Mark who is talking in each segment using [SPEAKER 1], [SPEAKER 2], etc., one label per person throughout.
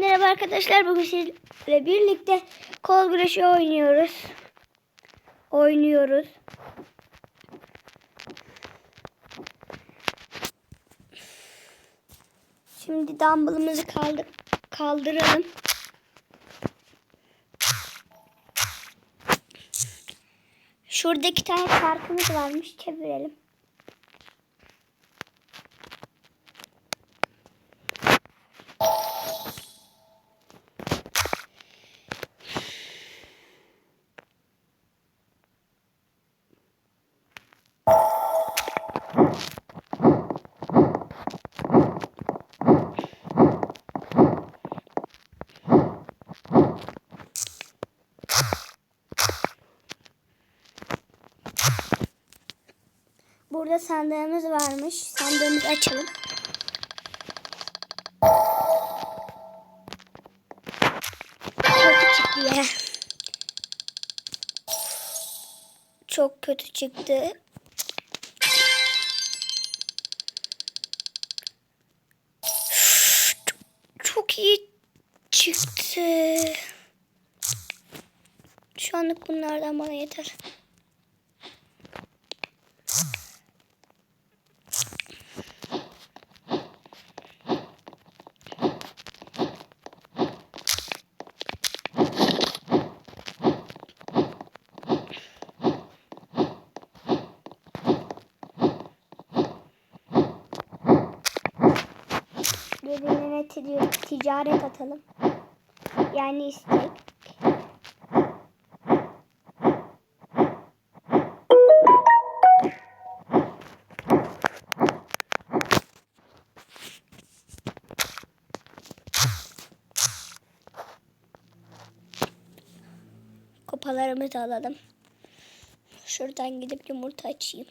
[SPEAKER 1] Merhaba arkadaşlar. Bugün sizlerle birlikte kol güreşi oynuyoruz. Oynuyoruz. Şimdi dumbbellımızı kaldır kaldıralım. Şurada iki tane çarkımız varmış. Çevirelim. Burada sandığımız varmış. Sandığımızı açalım. Kötü çıktı ya. Çok kötü çıktı. Çok iyi çıktı. Şu anlık bunlardan bana yeter. Tic- ticaret atalım. Yani istek. Kupalarımızı alalım. Şuradan gidip yumurta açayım.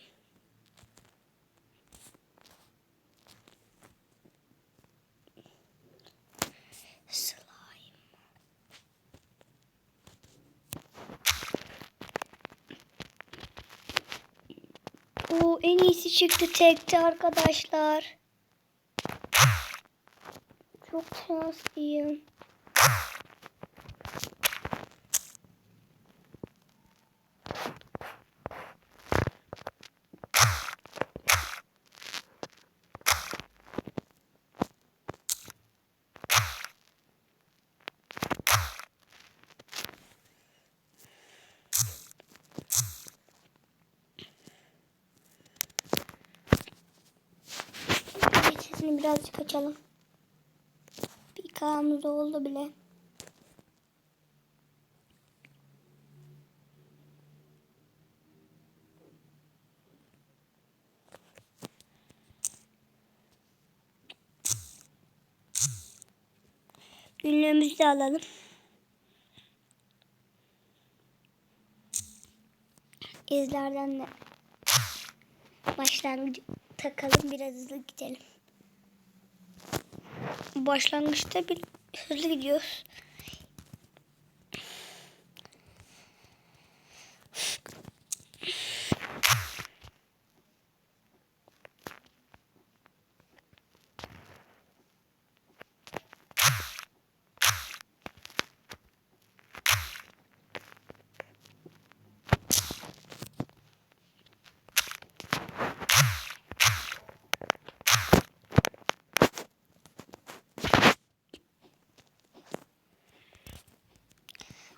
[SPEAKER 1] Bu en iyisi çıktı tekte arkadaşlar. Çok şanslıyım. Sesini birazcık açalım. Bir kağımız oldu bile. Günlüğümüzü de alalım. İzlerden de başlangıç takalım biraz hızlı gidelim. Başlangıçta bir hızlı gidiyoruz.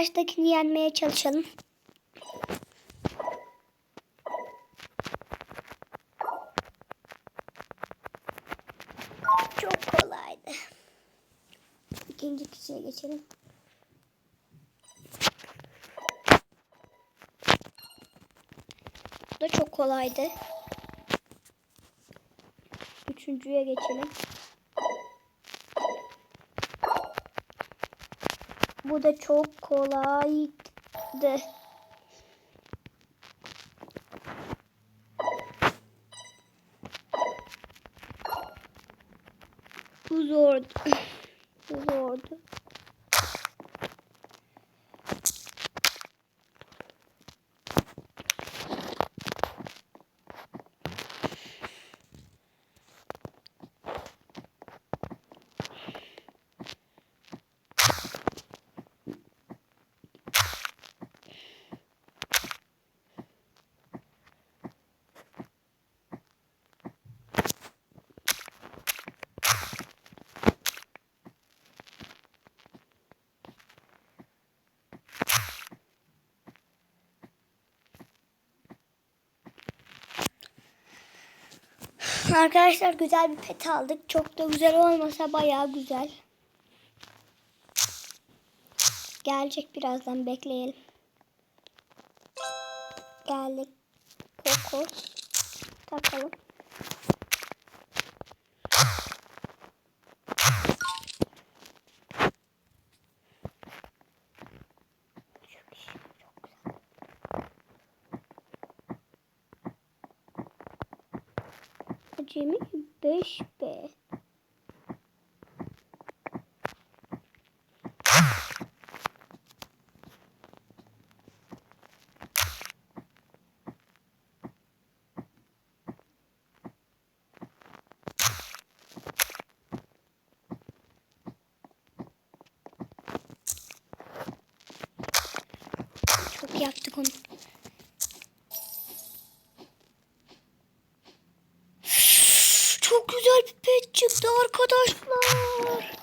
[SPEAKER 1] Baştakini yenmeye çalışalım. Çok kolaydı. İkinci kişiye geçelim. Bu da çok kolaydı. üçüncüye geçelim. Bu da çok kolaydı. Bu zordu. Bu zordu. Arkadaşlar güzel bir pet aldık. Çok da güzel olmasa bayağı güzel. Gelecek birazdan bekleyelim. Geldik. Koko. Takalım. Çok iyi, çok güzel. Acemi 5B. Çok yaptık onu. Arkadaşlar.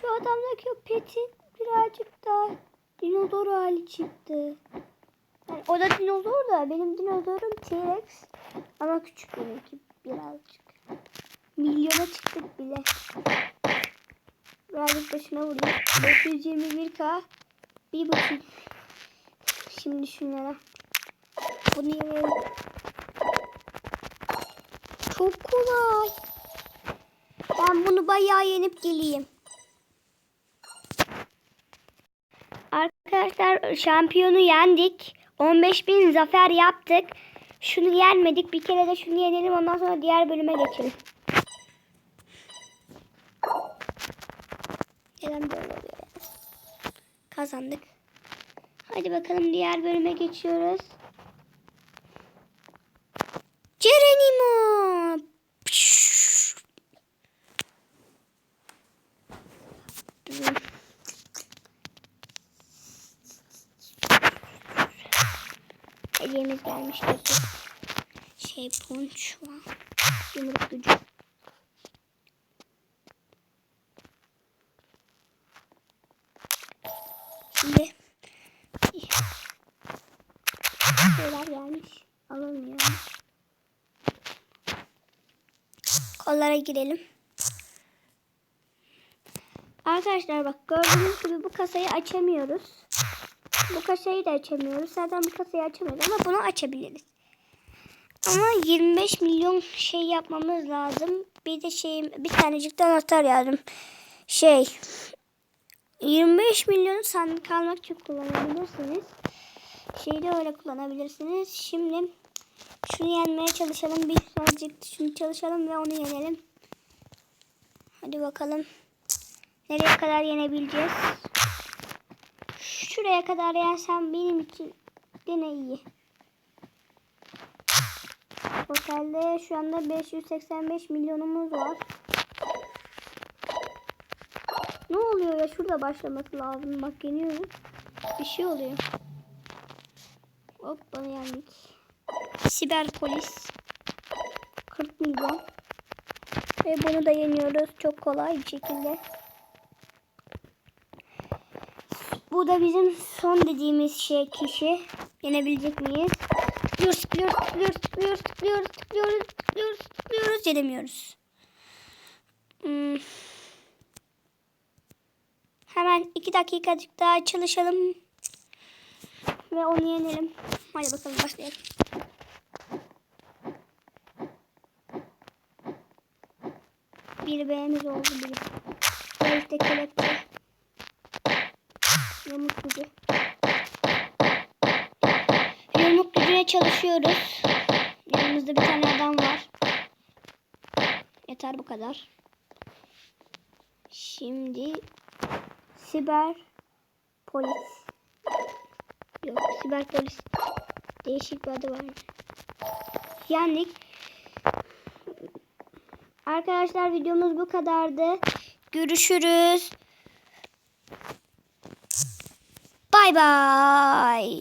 [SPEAKER 1] Şu adamdaki o petin birazcık daha dinozor hali çıktı. Yani o da dinozor da benim dinozorum T-Rex ama küçük benimki birazcık. Milyona çıktık bile. Birazcık başına vurayım. 521k. Bir buçuk. Şimdi şunlara. Bunu. Çok kolay. Ben bunu bayağı yenip geleyim. Arkadaşlar şampiyonu yendik. 15.000 zafer yaptık. Şunu yenmedik. Bir kere de şunu yenelim. Ondan sonra diğer bölüme geçelim. Neden böyle oluyor? Kazandık. Hadi bakalım diğer bölüme geçiyoruz. Geronimo. Hediyemiz gelmiştir. Şey punç var. Yumruk gücü. Şimdi Kollara girelim. Arkadaşlar bak gördüğünüz gibi bu kasayı açamıyoruz. Bu kasayı da açamıyoruz. Zaten bu kasayı açamıyoruz ama bunu açabiliriz. Ama 25 milyon şey yapmamız lazım. Bir de şey bir tanecik de anahtar yazdım. Şey 25 milyonu sandık almak için kullanabilirsiniz. Şeyi de öyle kullanabilirsiniz. Şimdi şunu yenmeye çalışalım. Bir sonracık şunu çalışalım ve onu yenelim. Hadi bakalım. Nereye kadar yenebileceğiz? Şuraya kadar yensem benim için gene iyi. Totalde şu anda 585 milyonumuz var. Ne oluyor ya? Şurada başlaması lazım. Bak yeniyorum. Bir şey oluyor. Hop bana yendik. Siber polis. 40 milyon. Ve bunu da yeniyoruz. Çok kolay bir şekilde. Bu da bizim son dediğimiz şey kişi. Yenebilecek miyiz? Tıklıyoruz, tıklıyoruz, tıklıyoruz, tıklıyoruz, tıklıyoruz, tıklıyoruz, tıklıyoruz, tıklıyoruz. Yenemiyoruz. Hmm. Hemen iki dakikacık daha çalışalım. Ve onu yenelim. Hadi bakalım başlayalım. Bir B'miz oldu biri. Böylelikle kelepçe. Yumruk gücü. Yumruk gücüne çalışıyoruz. Yanımızda bir tane adam var. Yeter bu kadar. Şimdi siber polis. Yok siber polis. Değişik bir adı var. Yani Arkadaşlar videomuz bu kadardı. Görüşürüz. Bay bay.